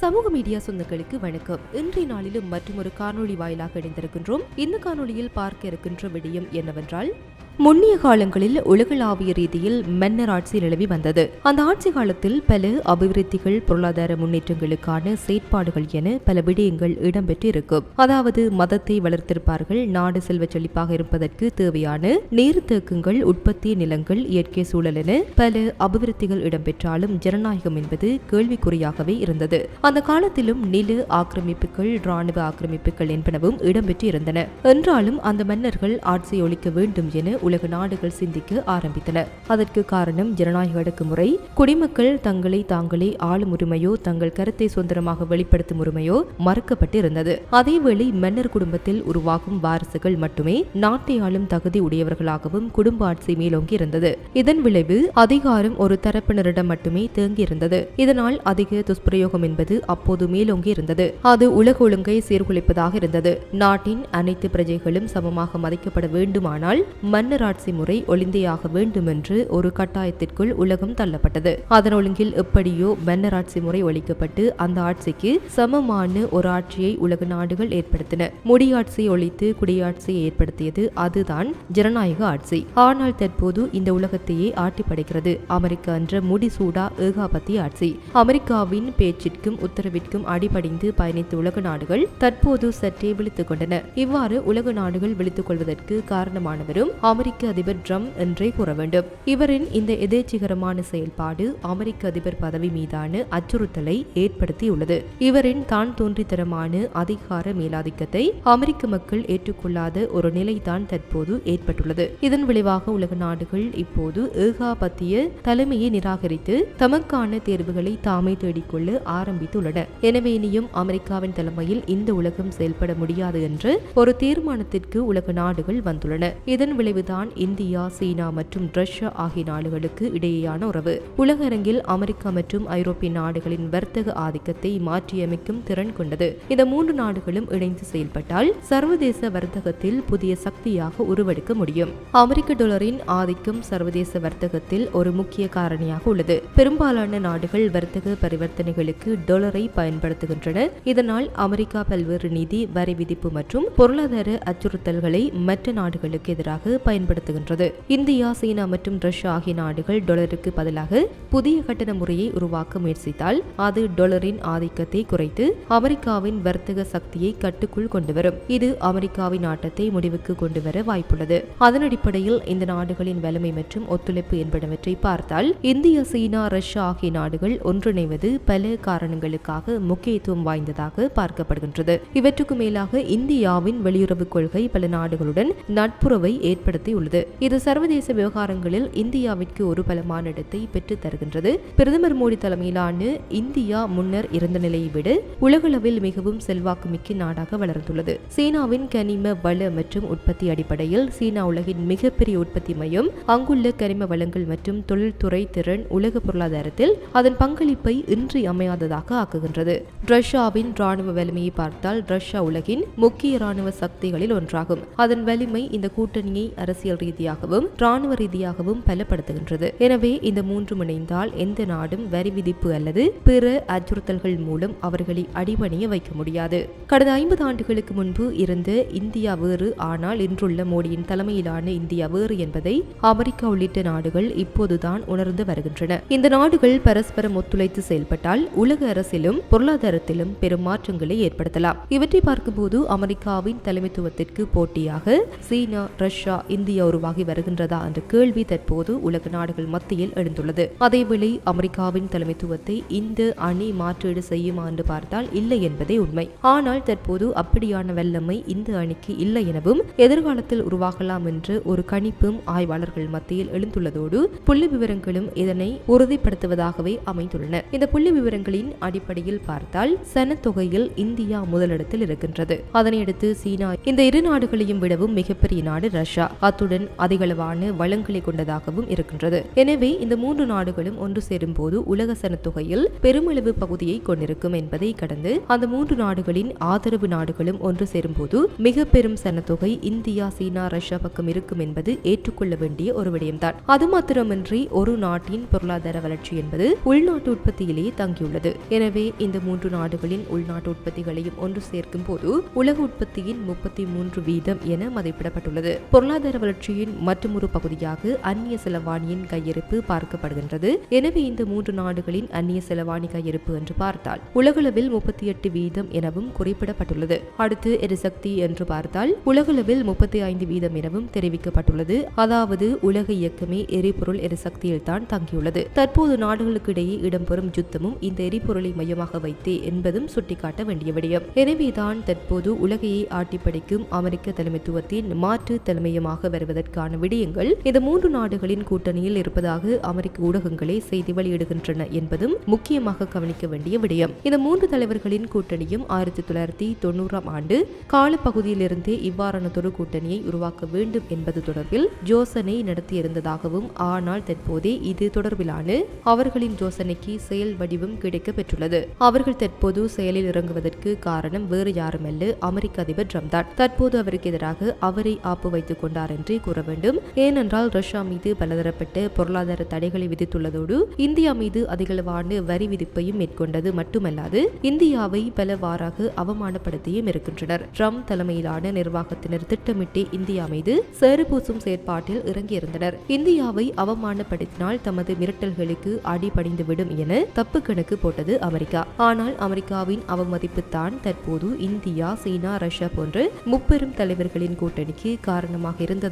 சமூக மீடியா சொந்தங்களுக்கு வணக்கம். இன்றைய நாளிலும் மற்றொரு காணொளி வாயிலாக இணைந்திருக்கின்றோம். இந்த காணொளியில் பார்க்க இருக்கின்ற விடயம் என்னவென்றால் முன்னிய காலங்களில் உலகளாவிய ரீதியில் மன்னர் ஆட்சி நிலவி வந்தது. அந்த ஆட்சி காலத்தில் பல அபிவிருத்திகள் பொருளாதார முன்னேற்றங்களுக்கான செயற்பாடுகள் என பல விடயங்கள் இடம்பெற்று இருக்கும் அதாவது மதத்தை வளர்த்திருப்பார்கள் நாடு செல்வ செழிப்பாக இருப்பதற்கு தேவையான நீர்த்தேக்கங்கள் உற்பத்தி நிலங்கள் இயற்கை சூழல் என பல அபிவிருத்திகள் இடம்பெற்றாலும் ஜனநாயகம் என்பது கேள்விக்குறியாகவே இருந்தது. அந்த காலத்திலும் நில ஆக்கிரமிப்புகள் ராணுவ ஆக்கிரமிப்புகள் என்பனவும் இடம்பெற்று இருந்தன என்றாலும் அந்த மன்னர்கள் ஆட்சி ஒழிக்க வேண்டும் என உலக நாடுகள் சிந்திக்க ஆரம்பித்தன. அதற்கு காரணம் ஜனநாயக அடக்குமுறை. குடிமக்கள் தங்களை தாங்களே ஆளும் உரிமையோ தங்கள் கருத்தை சுதந்திரமாக வெளிப்படுத்தும் உரிமையோ மறுக்கப்பட்டு இருந்தது அதேவேளை மன்னர் குடும்பத்தில் உருவாகும் வாரிசுகள் மட்டுமே நாட்டை ஆளும் தகுதி உடையவர்களாகவும் குடும்ப ஆட்சி மேலோங்கி இருந்தது இதன் விளைவு அதிகாரம் ஒரு தரப்பினரிடம் மட்டுமே தேங்கியிருந்தது. இதனால் அதிக துஷ்பிரயோகம் என்பது அப்போது மேலோங்கி இருந்தது அது உலக ஒழுங்கை சீர்குலைப்பதாக இருந்தது. நாட்டின் அனைத்து பிரஜைகளும் சமமாக மதிக்கப்பட வேண்டுமானால் மன்னர் மன்னராட்சி முறை ஒளிந்தேயாக வேண்டும் என்று ஒரு கட்டாயத்திற்குள் உலகம் தள்ளப்பட்டது. அதன் ஒழுங்கில் எப்படியோ மன்னராட்சி முறை ஒழிக்கப்பட்டு அந்த ஆட்சிக்கு சமமான ஒரு ஆட்சியை உலக நாடுகள் ஏற்படுத்தின. முடியாட்சியை ஒழித்து குடியாட்சியை ஏற்படுத்தியது அதுதான் ஜனநாயக ஆட்சி. ஆனால் தற்போது இந்த உலகத்தையே ஆட்டி படைக்கிறது. அமெரிக்கா என்ற முடிசூடா ஏகாபத்திய ஆட்சி. அமெரிக்காவின் பேச்சிற்கும் உத்தரவிற்கும் அடிபடிந்து பயணித்த உலக நாடுகள் தற்போது சற்றே விழித்துக் கொண்டன. இவ்வாறு உலக நாடுகள் விழித்துக் கொள்வதற்கு காரணமானவரும் அமெரிக்க அமெரிக்க அதிபர் ட்ரம்ப் என்றே கூற வேண்டும். இவரின் இந்த எதேச்சிகரமான செயல்பாடு அமெரிக்க அதிபர் பதவி மீதான அச்சுறுத்தலை ஏற்படுத்தியுள்ளது. இவரின் தான் தோன்றித்தரமான அதிகார மேலாதிக்கத்தை அமெரிக்க மக்கள் ஏற்றுக்கொள்ளாத ஒரு நிலைதான் தற்போது ஏற்பட்டுள்ளது. இதன் விளைவாக உலக நாடுகள் இப்போது ஏகாபத்திய தலைமையை நிராகரித்து தமக்கான தேர்வுகளை தாமே தேடிக்கொள்ள ஆரம்பித்துள்ளன. எனவே இனியும் அமெரிக்காவின் தலைமையில் இந்த உலகம் செயல்பட முடியாது என்று ஒரு தீர்மானத்திற்கு உலக நாடுகள் வந்துள்ளன. இதன் விளைவுதான் இந்தியா சீனா மற்றும் ரஷ்யா ஆகிய நாடுகளுக்கு இடையேயான உறவு. உலக அரங்கில் அமெரிக்கா மற்றும் ஐரோப்பிய நாடுகளின் வர்த்தக ஆதிக்கத்தை மாற்றியமைக்கும் திறன் கொண்டது. இந்த மூன்று நாடுகளும் இணைந்து செயல்பட்டால் சர்வதேச வர்த்தகத்தில் புதிய சக்தியாக உருவெடுக்க முடியும். அமெரிக்க டாலரின் ஆதிக்கம் சர்வதேச வர்த்தகத்தில் ஒரு முக்கிய காரணியாக உள்ளது. பெரும்பாலான நாடுகள் வர்த்தக பரிவர்த்தனைகளுக்கு டாலரை பயன்படுத்துகின்றன. இதனால் அமெரிக்கா பல்வேறு நிதி வரி விதிப்பு மற்றும் பொருளாதார அச்சுறுத்தல்களை மற்ற நாடுகளுக்கு எதிராக பயன்படுத்துகின்றது. இந்தியா சீனா மற்றும் ரஷ்யா ஆகிய நாடுகள் டாலருக்கு பதிலாக புதிய கட்டண முறையை உருவாக்க முயற்சித்தால் அது டாலரின் ஆதிக்கத்தை குறைத்து அமெரிக்காவின் வர்த்தக சக்தியை கட்டுக்குள் கொண்டுவரும் இது அமெரிக்காவின் ஆட்டத்தை முடிவுக்கு கொண்டுவர வாய்ப்புள்ளது. அதன் அடிப்படையில் இந்த நாடுகளின் வலிமை மற்றும் ஒத்துழைப்பு என்பனவற்றை பார்த்தால் இந்தியா சீனா ரஷ்யா ஆகிய நாடுகள் ஒன்றிணைவது பல காரணங்களுக்காக முக்கியத்துவம் வாய்ந்ததாக பார்க்கப்படுகின்றது. இவற்றுக்கு மேலாக இந்தியாவின் வெளியுறவு கொள்கை பல நாடுகளுடன் நட்புறவை ஏற்படுத்தி ஏற்படுத்தியுள்ளது இது சர்வதேச விவகாரங்களில் இந்தியாவிற்கு ஒரு பலமான இடத்தை பெற்றுத் தருகின்றது. பிரதமர் மோடி தலைமையிலான இந்தியா முன்னர் இருந்த நிலையை விட உலகளவில் மிகவும் செல்வாக்குமிக்க நாடாக வளர்ந்துள்ளது. சீனாவின் கனிம வள மற்றும் உற்பத்தி அடிப்படையில் சீனா உலகின் மிகப்பெரிய உற்பத்தி மையம் அங்குள்ள கனிம வளங்கள் மற்றும் தொழில்துறை திறன் உலக பொருளாதாரத்தில் அதன் பங்களிப்பை இன்றியமையாததாக ஆக்குகின்றது. ரஷ்யாவின் ராணுவ வலிமையை பார்த்தால் ரஷ்யா உலகின் முக்கிய ராணுவ சக்திகளில் ஒன்றாகும். அதன் வலிமை இந்த கூட்டணியை அரசு அரசியல் ரீதியாகவும் ராணுவ ரீதியாகவும் பலப்படுத்துகின்றது. எனவே இந்த மூன்றும் இணைந்தால் எந்த நாடும் வரி விதிப்பு அல்லது பிற அச்சுறுத்தல்கள் மூலம் அவர்களை அடிபணிய வைக்க முடியாது. கடந்த ஐம்பது ஆண்டுகளுக்கு முன்பு இருந்த இந்தியா வேறு ஆனால் இன்றுள்ள மோடியின் தலைமையிலான இந்தியா வேறு என்பதை அமெரிக்கா உள்ளிட்ட நாடுகள் இப்போதுதான் உணர்ந்து வருகின்றன. இந்த நாடுகள் பரஸ்பரம் ஒத்துழைத்து செயல்பட்டால் உலக அரசிலும் பொருளாதாரத்திலும் பெரும் மாற்றங்களை ஏற்படுத்தலாம். இவற்றை பார்க்கும்போது அமெரிக்காவின் தலைமைத்துவத்திற்கு போட்டியாக சீனா ரஷ்யா இந்தியா இந்தியா உருவாகி வருகின்றதா என்ற கேள்வி தற்போது உலக நாடுகள் மத்தியில் எழுந்துள்ளது. அதேவேளை அமெரிக்காவின் தலைமைத்துவத்தை இந்த அணி மாற்றீடு செய்யுமா என்று பார்த்தால் இல்லை என்பதே உண்மை. ஆனால் தற்போது அப்படியான வல்லமை இந்த அணிக்கு இல்லை எனவும் எதிர்காலத்தில் உருவாகலாம் என்று ஒரு கணிப்பும் ஆய்வாளர்கள் மத்தியில் எழுந்துள்ளதோடு புள்ளி விவரங்களும் இதனை உறுதிப்படுத்துவதாகவே அமைந்துள்ளன. இந்த புள்ளி விவரங்களின் அடிப்படையில் பார்த்தால் சனத்தொகையில் இந்தியா முதலிடத்தில் இருக்கின்றது. அதனையடுத்து சீனா இந்த இரு நாடுகளையும் விடவும் மிகப்பெரிய நாடு ரஷ்யா. அத்துடன் அதிகளவான வளங்களை கொண்டதாகவும் இருக்கின்றது. எனவே இந்த மூன்று நாடுகளும் ஒன்று சேரும் போது உலக சனத்தொகையில் பெருமளவு பகுதியை கொண்டிருக்கும் என்பதை கடந்து அந்த மூன்று நாடுகளின் ஆதரவு நாடுகளும் ஒன்று சேரும்போது மிக பெரும் சனத்தொகை இந்தியா சீனா ரஷ்யா பக்கம் இருக்கும் என்பது ஏற்றுக்கொள்ள வேண்டிய ஒரு விடயம்தான். அது மாத்திரமின்றி ஒரு நாட்டின் பொருளாதார வளர்ச்சி என்பது உள்நாட்டு உற்பத்தியிலேயே தங்கியுள்ளது. எனவே இந்த மூன்று நாடுகளின் உள்நாட்டு உற்பத்திகளையும் ஒன்று சேர்க்கும் போது உலக உற்பத்தியின் முப்பத்தி மூன்று வீதம் என மதிப்பிடப்பட்டுள்ளது. பொருளாதார வளர்ச்சியின் மற்றொரு பகுதியாக அந்நிய செலவாணியின் கையிருப்பு பார்க்கப்படுகின்றது. எனவே இந்த மூன்று நாடுகளின் அந்நிய செலவாணி கையிருப்பு என்று பார்த்தால் உலகளவில் முப்பத்தி எட்டு வீதம் எனவும் குறிப்பிடப்பட்டுள்ளது. அடுத்து எரிசக்தி என்று பார்த்தால் உலகளவில் முப்பத்தி ஐந்து வீதம் எனவும் தெரிவிக்கப்பட்டுள்ளது. அதாவது உலக இயக்கமே எரிபொருள் எரிசக்தியில் தான் தங்கியுள்ளது. தற்போது நாடுகளுக்கு இடையே இடம்பெறும் யுத்தமும் இந்த எரிபொருளை மையமாக வைத்தே என்பதும் சுட்டிக்காட்ட வேண்டிய விடயம். எனவேதான் தற்போது உலகையை ஆட்டிப்படைக்கும் அமெரிக்க தலைமைத்துவத்தின் மாற்று தலைமையமாக வருவதற்கான விடயங்கள் இந்த மூன்று நாடுகளின் கூட்டணியில் இருப்பதாக அமெரிக்க ஊடகங்களே செய்தி வெளியிடுகின்றன என்பதும் முக்கியமாக கவனிக்க வேண்டிய விடயம். இந்த மூன்று தலைவர்களின் கூட்டணியும் ஆயிரத்தி தொள்ளாயிரத்தி தொண்ணூறாம் ஆண்டு காலப்பகுதியிலிருந்தே இவ்வாறானதொரு கூட்டணியை உருவாக்க வேண்டும் என்பது தொடர்பில் யோசனை நடத்தியிருந்ததாகவும் ஆனால் தற்போதே இது தொடர்பிலான அவர்களின் யோசனைக்கு செயல் வடிவம் கிடைக்க பெற்றுள்ளது. அவர்கள் தற்போது செயலில் இறங்குவதற்கு காரணம் வேறு யாருமல்ல அமெரிக்க அதிபர் ட்ரம்ப் தான். தற்போது அவருக்கு எதிராக அவரை ஆப்பு வைத்துக் கொண்டார் என்றே கூற வேண்டும். ஏனென்றால் ரஷ்யா மீது பலதரப்பட்ட பொருளாதார தடைகளை விதித்துள்ளதோடு இந்தியா மீது அதிகளவான வரி விதிப்பையும் மேற்கொண்டது மட்டுமல்லாது இந்தியாவை பலவாறாக அவமானப்படுத்தியும் இருக்கின்றனர். ட்ரம்ப் தலைமையிலான நிர்வாகத்தினர் திட்டமிட்டு இந்தியா மீது சேறுபூசும் செயற்பாட்டில் இறங்கியிருந்தனர். இந்தியாவை அவமானப்படுத்தினால் தமது மிரட்டல்களுக்கு அடிபணிந்துவிடும் என தப்பு கணக்கு போட்டது அமெரிக்கா. ஆனால் அமெரிக்காவின் அவமதிப்பு தான் தற்போது இந்தியா சீனா ரஷ்யா போன்ற முப்பெரும் தலைவர்களின் கூட்டணிக்கு காரணமாக இருந்தது.